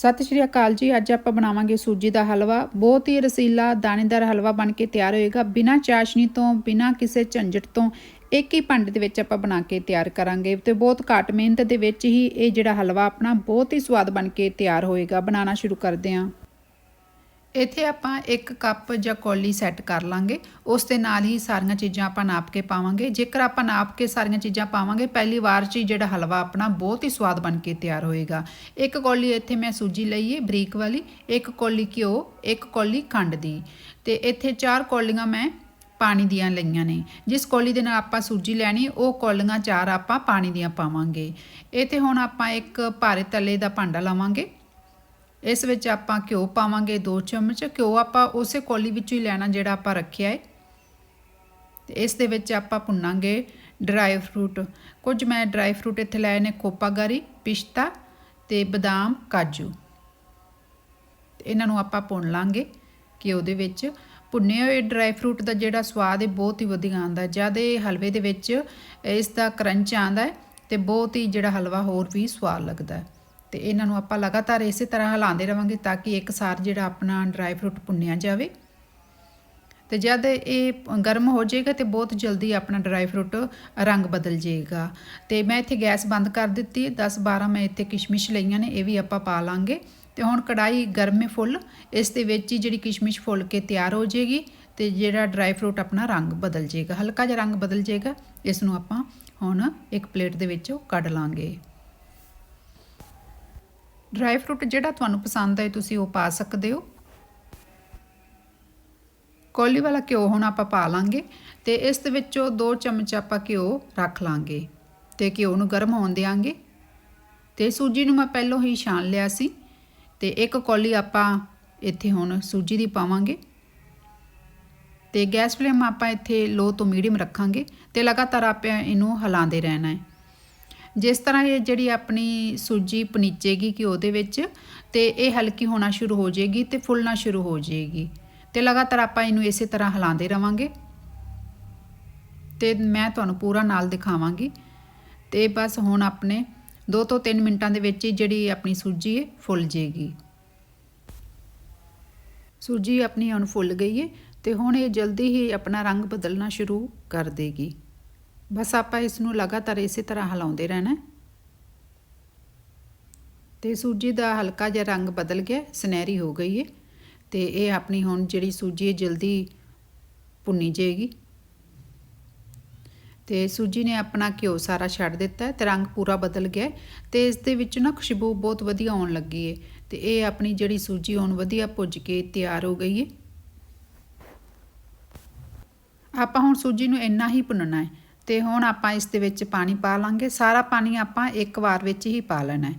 ਸਤਿ ਸ਼੍ਰੀ ਅਕਾਲ ਜੀ। ਅੱਜ ਆਪਾਂ ਬਣਾਵਾਂਗੇ ਸੂਜੀ ਦਾ ਹਲਵਾ। ਬਹੁਤ ਹੀ ਰਸੀਲਾ, ਦਾਣੇਦਾਰ ਹਲਵਾ ਬਣ ਕੇ ਤਿਆਰ ਹੋਏਗਾ। ਬਿਨਾਂ ਚਾਸ਼ਨੀ ਤੋਂ, ਬਿਨਾਂ ਕਿਸੇ ਝੰਜਟ ਤੋਂ ਇੱਕ ਹੀ ਭਾਂਡੇ ਦੇ ਵਿੱਚ ਆਪਾਂ ਬਣਾ ਕੇ ਤਿਆਰ ਕਰਾਂਗੇ। ਤੇ ਬਹੁਤ ਘੱਟ ਮਿਹਨਤ ਦੇ ਵਿੱਚ ਹੀ ਇਹ ਜਿਹੜਾ ਹਲਵਾ ਆਪਣਾ ਬਹੁਤ ਹੀ ਸਵਾਦ ਬਣ ਕੇ ਤਿਆਰ ਹੋਏਗਾ। ਬਣਾਉਣਾ ਸ਼ੁਰੂ ਕਰਦੇ ਹਾਂ। ਇੱਥੇ ਆਪਾਂ ਇੱਕ ਕੱਪ ਜਾਂ ਕੌਲੀ ਸੈੱਟ ਕਰ ਲਾਂਗੇ। ਉਸ ਦੇ ਨਾਲ ਹੀ ਸਾਰੀਆਂ ਚੀਜ਼ਾਂ ਆਪਾਂ ਨਾਪ ਕੇ ਪਾਵਾਂਗੇ। ਜੇਕਰ ਆਪਾਂ ਨਾਪ ਕੇ ਸਾਰੀਆਂ ਚੀਜ਼ਾਂ ਪਾਵਾਂਗੇ, ਪਹਿਲੀ ਵਾਰ 'ਚ ਹੀ ਜਿਹੜਾ ਹਲਵਾ ਆਪਣਾ ਬਹੁਤ ਹੀ ਸਵਾਦ ਬਣ ਕੇ ਤਿਆਰ ਹੋਏਗਾ। ਇੱਕ ਕੌਲੀ ਇੱਥੇ ਮੈਂ ਸੂਜੀ ਲਈ ਹੈ ਬਰੀਕ ਵਾਲੀ। ਇੱਕ ਕੌਲੀ ਘਿਓ, ਇੱਕ ਕੌਲੀ ਖੰਡ ਦੀ। ਤੇ ਇੱਥੇ ਚਾਰ ਕੌਲੀਆਂ ਮੈਂ ਪਾਣੀ ਦੀਆਂ ਲਈਆਂ ਨੇ। ਜਿਸ ਕੌਲੀ ਦੇ ਨਾਲ ਆਪਾਂ ਸੂਜੀ ਲੈਣੀ, ਉਹ ਕੌਲੀਆਂ ਚਾਰ ਆਪਾਂ ਪਾਣੀ ਦੀਆਂ ਪਾਵਾਂਗੇ। ਇੱਥੇ ਹੁਣ ਆਪਾਂ ਇੱਕ ਭਾਰੇ ਤਲੇ ਦਾ ਭਾਂਡਾ ਲਵਾਂਗੇ। ਇਸ ਵਿੱਚ ਆਪਾਂ ਘਿਓ ਪਾਵਾਂਗੇ 2 ਚਮਚ। ਘਿਓ ਆਪਾਂ ਉਸੇ ਕੋਲੀ ਵਿੱਚੋਂ ਹੀ ਲੈਣਾ ਜਿਹੜਾ ਆਪਾਂ ਰੱਖਿਆ ਹੈ ਤੇ ਇਸ ਦੇ ਵਿੱਚ ਆਪਾਂ ਭੁੰਨਾਂਗੇ ਡਰਾਈ ਫਰੂਟ। ਕੁਝ ਮੈਂ ਡਰਾਈ ਫਰੂਟ ਇੱਥੇ ਲਏ ਨੇ, ਖੋਪਾਗਾਰੀ, ਪਿਸਤਾ ਤੇ ਬਦਾਮ, ਕਾਜੂ। ਤੇ ਇਹਨਾਂ ਨੂੰ ਆਪਾਂ ਭੁੰਨ ਲਾਂਗੇ ਘਿਓ ਦੇ ਵਿੱਚ। ਭੁੰਨੇ ਹੋਏ ਡਰਾਈ ਫਰੂਟ ਦਾ ਜਿਹੜਾ ਸਵਾਦ ਹੈ ਬਹੁਤ ਹੀ ਵਧੀਆ ਆਉਂਦਾ। ਜਦ ਇਹ ਹਲਵੇ ਦੇ ਵਿੱਚ ਇਸ ਦਾ ਕਰੰਚ ਆਉਂਦਾ ਹੈ ਤੇ ਬਹੁਤ ਹੀ ਜਿਹੜਾ ਹਲਵਾ ਹੋਰ ਵੀ ਸਵਾਦ ਲੱਗਦਾ ਹੈ ਤੇ ਇਹਨਾਂ ਨੂੰ ਆਪਾਂ ਲਗਾਤਾਰ ਇਸੇ ਤਰ੍ਹਾਂ ਹਿਲਾਉਂਦੇ ਰਵਾਂਗੇ ਤਾਂ ਕਿ ਇੱਕ ਸਾਰ ਜਿਹੜਾ ਆਪਣਾ ਡਰਾਈ ਫਰੂਟ ਭੁੰਨਿਆ ਜਾਵੇ। ਤੇ ਜਦ ਇਹ ਗਰਮ ਹੋ ਜਾਏਗਾ ਤੇ ਬਹੁਤ ਜਲਦੀ ਆਪਣਾ ਡਰਾਈ ਫਰੂਟ ਰੰਗ ਬਦਲ ਜਾਏਗਾ। ਤੇ ਮੈਂ ਇੱਥੇ ਗੈਸ ਬੰਦ ਕਰ ਦਿੱਤੀ 10 12 ਮੈਂ ਇੱਥੇ ਕਿਸ਼ਮਿਸ਼ ਲਈਆਂ ਨੇ, ਇਹ ਵੀ ਆਪਾਂ ਪਾ ਲਾਂਗੇ। ਤੇ ਹੁਣ ਕੜਾਈ ਗਰਮੇ ਫੁੱਲ, ਇਸ ਦੇ ਵਿੱਚ ਹੀ ਜਿਹੜੀ ਕਿਸ਼ਮਿਸ਼ ਫੁੱਲ ਕੇ ਤਿਆਰ ਹੋ ਜਾਏਗੀ ਤੇ ਜਿਹੜਾ ਡਰਾਈ ਫਰੂਟ ਆਪਣਾ ਰੰਗ ਬਦਲ ਜਾਏਗਾ, ਹਲਕਾ ਜਿਹਾ ਰੰਗ ਬਦਲ ਜਾਏਗਾ, ਇਸ ਨੂੰ ਆਪਾਂ ਹੁਣ ਇੱਕ ਪਲੇਟ ਦੇ ਵਿੱਚੋਂ ਕੱਢ ਲਾਂਗੇ। ਡਰਾਈ ਫਰੂਟ ਜਿਹੜਾ ਤੁਹਾਨੂੰ ਪਸੰਦ ਹੈ ਤੁਸੀਂ ਉਹ ਪਾ ਸਕਦੇ ਹੋ। ਕੋਲੀ ਵਾਲਾ ਘਿਓ ਹੁਣ ਆਪਾਂ ਪਾ ਲਾਂਗੇ ਤੇ ਇਸ ਦੇ ਵਿੱਚੋਂ 2 ਚਮਚ ਆਪਾਂ ਘਿਓ ਰੱਖ ਲਾਂਗੇ ਤੇ ਘਿਓ ਨੂੰ ਗਰਮ ਹੋਣ ਦੇਾਂਗੇ ਤੇ ਸੂਜੀ ਨੂੰ ਮੈਂ ਪਹਿਲਾਂ ਹੀ ਛਾਣ ਲਿਆ ਸੀ ਤੇ ਇੱਕ ਕੋਲੀ ਆਪਾਂ ਇੱਥੇ ਹੁਣ ਸੂਜੀ ਦੀ ਪਾਵਾਂਗੇ। ਤੇ ਗੈਸ ਫਲੇਮ ਆਪਾਂ ਇੱਥੇ ਲੋ ਤੋਂ ਮੀਡੀਅਮ ਰੱਖਾਂਗੇ ਤੇ ਲਗਾਤਾਰ ਆਪਾਂ ਇਹਨੂੰ ਹਿਲਾਉਂਦੇ ਰਹਿਣਾ ਹੈ। ਜਿਸ ਤਰ੍ਹਾਂ ਇਹ ਜਿਹੜੀ ਆਪਣੀ ਸੂਜੀ ਪਨੀਚੇਗੀ ਘਿਓ ਦੇ ਵਿੱਚ, ਤੇ ਇਹ ਹਲਕੀ ਹੋਣਾ ਸ਼ੁਰੂ ਹੋ ਜਾਏਗੀ ਤੇ ਫੁੱਲਣਾ ਸ਼ੁਰੂ ਹੋ ਜਾਏਗੀ। ਤੇ ਲਗਾਤਾਰ ਆਪਾਂ ਇਹਨੂੰ ਇਸੇ ਤਰ੍ਹਾਂ ਹਿਲਾਉਂਦੇ ਰਵਾਂਗੇ। ਤੇ ਮੈਂ ਤੁਹਾਨੂੰ ਪੂਰਾ ਨਾਲ ਦਿਖਾਵਾਂਗੀ। ਤੇ ਬਸ ਹੁਣ ਆਪਣੇ 2 ਤੋਂ 3 ਮਿੰਟਾਂ ਦੇ ਵਿੱਚ ਹੀ ਜਿਹੜੀ ਆਪਣੀ ਸੂਜੀ ਹੈ, ਫੁੱਲ ਜਾਏਗੀ। ਸੂਜੀ ਆਪਣੀ ਹੁਣ ਫੁੱਲ ਗਈ ਹੈ ਤੇ ਹੁਣ ਇਹ ਜਲਦੀ ਹੀ ਆਪਣਾ ਰੰਗ ਬਦਲਣਾ ਸ਼ੁਰੂ ਕਰ ਦੇਗੀ। ਬਸ ਆਪਾਂ ਇਸ ਨੂੰ ਲਗਾਤਾਰ ਇਸੇ ਤਰ੍ਹਾਂ ਹਿਲਾਉਂਦੇ ਰਹਿਣਾ। ਤੇ ਸੂਜੀ ਦਾ ਹਲਕਾ ਜਿਹਾ ਰੰਗ ਬਦਲ ਗਿਆ, ਸੁਨਹਿਰੀ ਹੋ ਗਈ ਹੈ ਤੇ ਇਹ ਆਪਣੀ ਹੁਣ ਜਿਹੜੀ ਸੂਜੀ ਹੈ ਜਲਦੀ ਭੁੰਨੀ ਜਾਏਗੀ। ਤੇ ਸੂਜੀ ਨੇ ਆਪਣਾ ਘਿਓ ਸਾਰਾ ਛੱਡ ਦਿੱਤਾ ਤੇ ਰੰਗ ਪੂਰਾ ਬਦਲ ਗਿਆ ਤੇ ਇਸ ਦੇ ਵਿੱਚ ਨਾ ਖੁਸ਼ਬੂ ਬਹੁਤ ਵਧੀਆ ਆਉਣ ਲੱਗੀ ਹੈ ਤੇ ਇਹ ਆਪਣੀ ਜਿਹੜੀ ਸੂਜੀ ਹੁਣ ਵਧੀਆ ਭੁੱਜ ਕੇ ਤਿਆਰ ਹੋ ਗਈ ਹੈ ਆਪਾਂ ਹੁਣ ਸੂਜੀ ਨੂੰ ਇੰਨਾ ਹੀ ਭੁੰਨਣਾ ਹੈ ਤੇ ਹੁਣ ਆਪਾਂ ਇਸ ਦੇ ਵਿੱਚ ਪਾਣੀ ਪਾ ਲਾਂਗੇ। ਸਾਰਾ ਪਾਣੀ ਆਪਾਂ ਇੱਕ ਵਾਰ ਵਿੱਚ ਹੀ ਪਾ ਲੈਣਾ ਹੈ।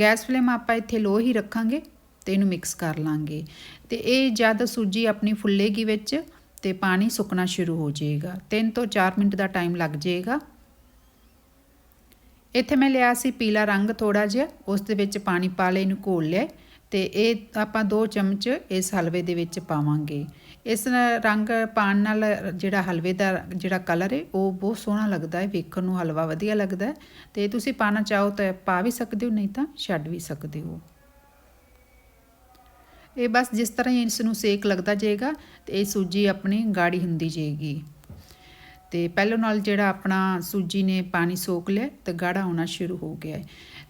ਗੈਸ ਫਲੇਮ ਆਪਾਂ ਇੱਥੇ ਲੋ ਹੀ ਰੱਖਾਂਗੇ ਤੇ ਇਹਨੂੰ ਮਿਕਸ ਕਰ ਲਾਂਗੇ। ਤੇ ਇਹ ਜਦ ਸੂਜੀ ਆਪਣੀ ਫੁੱਲੇਗੀ ਵਿੱਚ ਤੇ ਪਾਣੀ ਸੁੱਕਣਾ ਸ਼ੁਰੂ ਹੋ ਜਾਏਗਾ। 3 ਤੋਂ 4 ਮਿੰਟ ਦਾ ਟਾਈਮ ਲੱਗ ਜਾਏਗਾ। ਇੱਥੇ ਮੈਂ ਲਿਆ ਸੀ ਪੀਲਾ ਰੰਗ ਥੋੜਾ ਜਿਹਾ। ਉਸ ਦੇ ਵਿੱਚ ਪਾਣੀ ਪਾ ਲੈ ਇਹਨੂੰ ਘੋਲ ਲਿਆ। ਤੇ ਇਹ ਆਪਾਂ 2 ਚਮਚ ਇਸ ਹਲਵੇ ਦੇ ਵਿੱਚ ਪਾਵਾਂਗੇ। ਇਸ ਰੰਗ ਪਾਣ ਨਾਲ ਜਿਹੜਾ ਹਲਵੇ ਦਾ ਜਿਹੜਾ ਕਲਰ ਹੈ ਉਹ ਬਹੁਤ ਸੋਹਣਾ ਲੱਗਦਾ ਹੈ ਵੇਖਣ ਨੂੰ ਹਲਵਾ ਵਧੀਆ ਲੱਗਦਾ ਹੈ ਤੇ ਤੁਸੀਂ ਪਾਣਾ ਚਾਹੋ ਤਾਂ ਪਾ ਵੀ ਸਕਦੇ ਹੋ, ਨਹੀਂ ਤਾਂ ਛੱਡ ਵੀ ਸਕਦੇ ਹੋ। ਇਹ ਬਸ ਜਿਸ ਤਰ੍ਹਾਂ ਹੀ ਇਸ ਨੂੰ ਸੇਕ ਲੱਗਦਾ ਜਾਏਗਾ, ਤੇ ਇਹ ਸੂਜੀ ਆਪਣੀ ਗਾੜੀ ਹੁੰਦੀ ਜਾਏਗੀ। ਤੇ ਪਹਿਲੋਂ ਨਾਲ ਜਿਹੜਾ ਆਪਣਾ ਸੂਜੀ ਨੇ ਪਾਣੀ ਸੋਕ ਲਿਆ, ਤੇ ਗਾੜਾ ਹੋਣਾ ਸ਼ੁਰੂ ਹੋ ਗਿਆ ਹੈ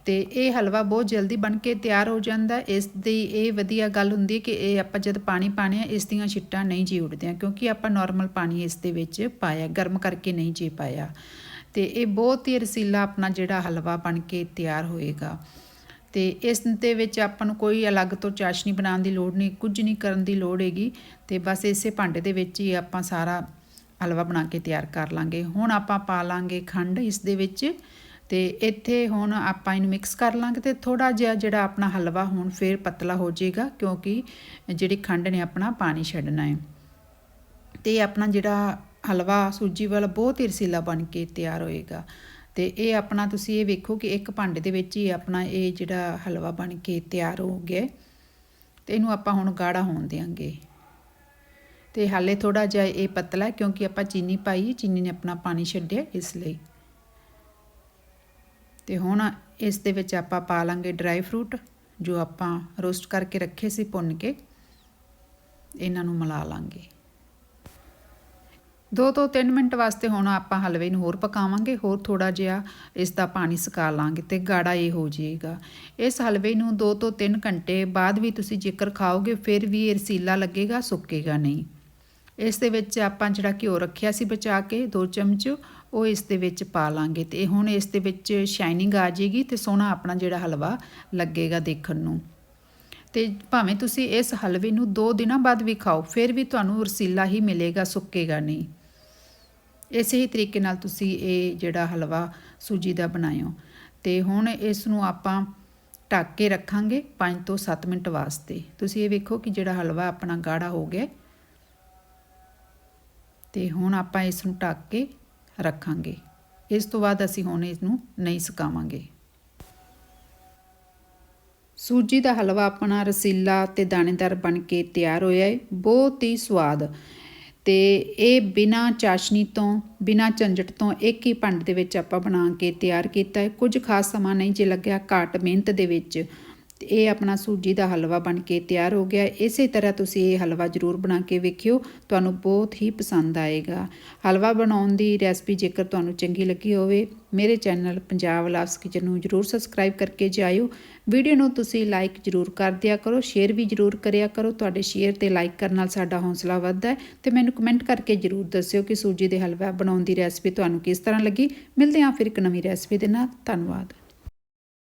ਤੇ ਇਹ ਹਲਵਾ ਬਹੁਤ ਜਲਦੀ ਬਣ ਕੇ ਤਿਆਰ ਹੋ ਜਾਂਦਾ। ਇਸ ਦੀ ਇਹ ਵਧੀਆ ਗੱਲ ਹੁੰਦੀ ਹੈ ਕਿ ਇਹ ਆਪਾਂ ਜਦ ਪਾਣੀ ਪਾਣੇ ਆ ਇਸ ਦੀਆਂ ਛਿੱਟਾਂ ਨਹੀਂ ਜੀ ਉੱਡਦੀਆਂ ਕਿਉਂਕਿ ਆਪਾਂ ਨਾਰਮਲ ਪਾਣੀ ਇਸ ਦੇ ਵਿੱਚ ਪਾਇਆ, ਗਰਮ ਕਰਕੇ ਨਹੀਂ ਜੀ ਪਾਇਆ। ਤੇ ਇਹ ਬਹੁਤ ਹੀ ਰਸੀਲਾ ਆਪਣਾ ਜਿਹੜਾ ਹਲਵਾ ਬਣ ਕੇ ਤਿਆਰ ਹੋਏਗਾ। ਤੇ ਇਸ ਦੇ ਵਿੱਚ ਆਪਾਂ ਨੂੰ ਕੋਈ ਅਲੱਗ ਤੋਂ ਚਾਸ਼ਨੀ ਬਣਾਉਣ ਦੀ ਲੋੜ ਨਹੀਂ, ਕੁਝ ਨਹੀਂ ਕਰਨ ਦੀ ਲੋੜ ਹੈਗੀ। ਤੇ ਬਸ ਇਸੇ ਭਾਂਡੇ ਦੇ ਵਿੱਚ ਹੀ ਆਪਾਂ ਸਾਰਾ ਹਲਵਾ ਬਣਾ ਕੇ ਤਿਆਰ ਕਰ ਲਾਂਗੇ। ਹੁਣ ਆਪਾਂ ਪਾ ਲਾਂਗੇ ਖੰਡ, ਇਸ ਦੇ ਵਿੱਚ ਤੇ ਇੱਥੇ ਹੁਣ ਆਪਾਂ ਇਹਨੂੰ ਮਿਕਸ ਕਰ ਲਾਂਗੇ ਤੇ ਥੋੜਾ ਜਿਹਾ ਜਿਹੜਾ ਆਪਣਾ ਹਲਵਾ ਹੁਣ ਫੇਰ ਪਤਲਾ ਹੋ ਜਾਏਗਾ, ਕਿਉਂਕਿ ਜਿਹੜੀ ਖੰਡ ਨੇ ਆਪਣਾ ਪਾਣੀ ਛੱਡਣਾ ਹੈ। ਤੇ ਆਪਣਾ ਜਿਹੜਾ ਹਲਵਾ ਸੂਜੀ ਵਾਲਾ ਬਹੁਤ ਹੀ ਰਸੀਲਾ ਬਣ ਕੇ ਤਿਆਰ ਹੋਏਗਾ। ਤੇ ਇਹ ਆਪਣਾ ਤੁਸੀਂ ਇਹ ਵੇਖੋ ਕਿ ਇੱਕ ਭਾਂਡੇ ਦੇ ਵਿੱਚ ਹੀ ਆਪਣਾ ਇਹ ਜਿਹੜਾ ਹਲਵਾ ਬਣ ਕੇ ਤਿਆਰ ਹੋ ਗਿਆ ਤੇ ਇਹਨੂੰ ਆਪਾਂ ਹੁਣ ਗਾੜਾ ਹੋਣ ਦੇਾਂਗੇ ਤੇ ਹਾਲੇ ਥੋੜਾ ਜਿਹਾ ਇਹ ਪਤਲਾ ਕਿਉਂਕਿ ਆਪਾਂ ਚੀਨੀ ਪਾਈ ਚੀਨੀ ਨੇ ਆਪਣਾ ਪਾਣੀ ਛੱਡਿਆ ਇਸ ਲਈ। ਤੇ ਹੁਣ ਇਸ ਦੇ ਵਿੱਚ ਆਪਾਂ ਪਾ ਲਾਂਗੇ ਡਰਾਈ ਫਰੂਟ ਜੋ ਆਪਾਂ ਰੋਸਟ ਕਰਕੇ ਰੱਖੇ ਸੀ ਭੁੰਨ ਕੇ, ਇਹਨਾਂ ਨੂੰ ਮਿਲਾ ਲਾਂਗੇ। ਦੋ ਤੋਂ 3 ਮਿੰਟ ਵਾਸਤੇ ਹੁਣ ਆਪਾਂ ਹਲਵੇ ਨੂੰ ਹੋਰ ਪਕਾਵਾਂਗੇ, ਹੋਰ ਥੋੜਾ ਜਿਹਾ ਇਸ ਦਾ ਪਾਣੀ ਸੁਕਾ ਲਾਂਗੇ ਤੇ ਗਾੜਾ ਇਹ ਹੋ ਜਾਏਗਾ। ਇਸ ਹਲਵੇ ਨੂੰ 2 ਤੋਂ 3 ਘੰਟੇ ਬਾਅਦ ਵੀ ਤੁਸੀਂ ਜੇਕਰ ਖਾਓਗੇ, ਫਿਰ ਵੀ ਇਹ ਰਸੀਲਾ ਲੱਗੇਗਾ, ਸੁੱਕੇਗਾ ਨਹੀਂ। ਇਸ ਦੇ ਵਿੱਚ ਆਪਾਂ ਜਿਹੜਾ ਘਿਓ ਰੱਖਿਆ ਸੀ ਬਚਾ ਕੇ 2 ਚਮਚ ਉਹ ਇਸ ਦੇ ਵਿੱਚ ਪਾ ਲਾਂਗੇ ਤੇ ਇਹ ਹੁਣ ਇਸ ਦੇ ਵਿੱਚ ਸ਼ਾਈਨਿੰਗ ਆ ਜਾਏਗੀ ਤੇ ਸੋਹਣਾ ਆਪਣਾ ਜਿਹੜਾ ਹਲਵਾ ਲੱਗੇਗਾ ਦੇਖਣ ਨੂੰ। ਤੇ ਭਾਵੇਂ ਤੁਸੀਂ ਇਸ ਹਲਵੇ ਨੂੰ 2 ਦਿਨਾਂ ਬਾਅਦ ਵੀ ਖਾਓ, ਫਿਰ ਵੀ ਤੁਹਾਨੂੰ ਰਸੀਲਾ ਹੀ ਮਿਲੇਗਾ, ਸੁੱਕੇਗਾ ਨਹੀਂ। ਇਸੇ ਹੀ ਤਰੀਕੇ ਨਾਲ ਤੁਸੀਂ ਇਹ ਜਿਹੜਾ ਹਲਵਾ ਸੂਜੀ ਦਾ ਬਣਾਇਓ। ਤੇ ਹੁਣ ਇਸ ਨੂੰ ਆਪਾਂ ਢੱਕ ਕੇ ਰੱਖਾਂਗੇ 5 ਤੋਂ 7 ਮਿੰਟ ਵਾਸਤੇ। ਤੁਸੀਂ ਇਹ ਵੇਖੋ ਕਿ ਜਿਹੜਾ ਹਲਵਾ ਆਪਣਾ ਗਾੜਾ ਹੋ ਗਿਆ। ਤੇ ਹੁਣ ਆਪਾਂ ਇਸ ਨੂੰ ਢੱਕ ਕੇ ਰੱਖਾਂਗੇ। ਇਸ ਤੋਂ ਬਾਅਦ ਅਸੀਂ ਹੁਣ ਇਸ ਨੂੰ ਨਹੀਂ ਸੁਕਾਵਾਂਗੇ। ਸੂਜੀ ਦਾ ਹਲਵਾ ਆਪਣਾ ਰਸੀਲਾ ਤੇ ਦਾਣੇਦਾਰ ਬਣ ਕੇ ਤਿਆਰ ਹੋਇਆ ਹੈ ਬਹੁਤ ਹੀ ਸਵਾਦ। ਤੇ ਇਹ ਬਿਨਾ ਚਾਸ਼ਨੀ ਤੋਂ, ਬਿਨਾ ਝੰਜਟ ਤੋਂ ਇੱਕ ਹੀ ਭੰਡ ਦੇ ਵਿੱਚ ਆਪਾਂ ਬਣਾ ਕੇ ਤਿਆਰ ਕੀਤਾ ਹੈ ਕੁਝ ਖਾਸ ਸਮਾਂ ਨਹੀਂ ਜੇ ਲੱਗਿਆ। ਘਾਟ ਮਿਹਨਤ ਦੇ ਵਿੱਚ ਤੇ ਇਹ ਆਪਣਾ ਸੂਜੀ ਦਾ ਹਲਵਾ ਬਣ ਕੇ ਤਿਆਰ ਹੋ ਗਿਆ। ਇਸੇ ਤਰ੍ਹਾਂ ਤੁਸੀਂ ਇਹ ਹਲਵਾ ਜ਼ਰੂਰ ਬਣਾ ਕੇ ਵੇਖਿਓ। ਤੁਹਾਨੂੰ ਬਹੁਤ ਹੀ ਪਸੰਦ ਆਏਗਾ। ਹਲਵਾ ਬਣਾਉਣ ਦੀ ਰੈਸਪੀ ਜੇਕਰ ਤੁਹਾਨੂੰ ਚੰਗੀ ਲੱਗੀ ਹੋਵੇ, ਮੇਰੇ ਚੈਨਲ ਪੰਜਾਬ ਲਾਫਸ ਕਿਚਨ ਨੂੰ ਜ਼ਰੂਰ ਸਬਸਕ੍ਰਾਈਬ ਕਰਕੇ ਜਾਇਓ। ਵੀਡੀਓ ਨੂੰ ਤੁਸੀਂ ਲਾਈਕ ਜ਼ਰੂਰ ਕਰ ਦਿਆ ਕਰੋ ਸ਼ੇਅਰ ਵੀ ਜ਼ਰੂਰ ਕਰਿਆ ਕਰੋ। ਤੁਹਾਡੇ ਸ਼ੇਅਰ ਤੇ ਲਾਈਕ ਕਰਨ ਨਾਲ ਸਾਡਾ ਹੌਸਲਾ ਵੱਧਦਾ ਹੈ ਤੇ ਮੈਨੂੰ ਕਮੈਂਟ ਕਰਕੇ ਜ਼ਰੂਰ ਦੱਸਿਓ ਕਿ ਸੂਜੀ ਦੇ ਹਲਵਾ ਬਣਾਉਣ ਦੀ ਰੈਸਪੀ ਤੁਹਾਨੂੰ ਕਿਸ ਤਰ੍ਹਾਂ ਲੱਗੀ। ਮਿਲਦੇ ਹਾਂ ਫਿਰ ਇੱਕ ਨਵੀਂ ਰੈਸਪੀ ਦੇ ਨਾਲ। ਧੰਨਵਾਦ।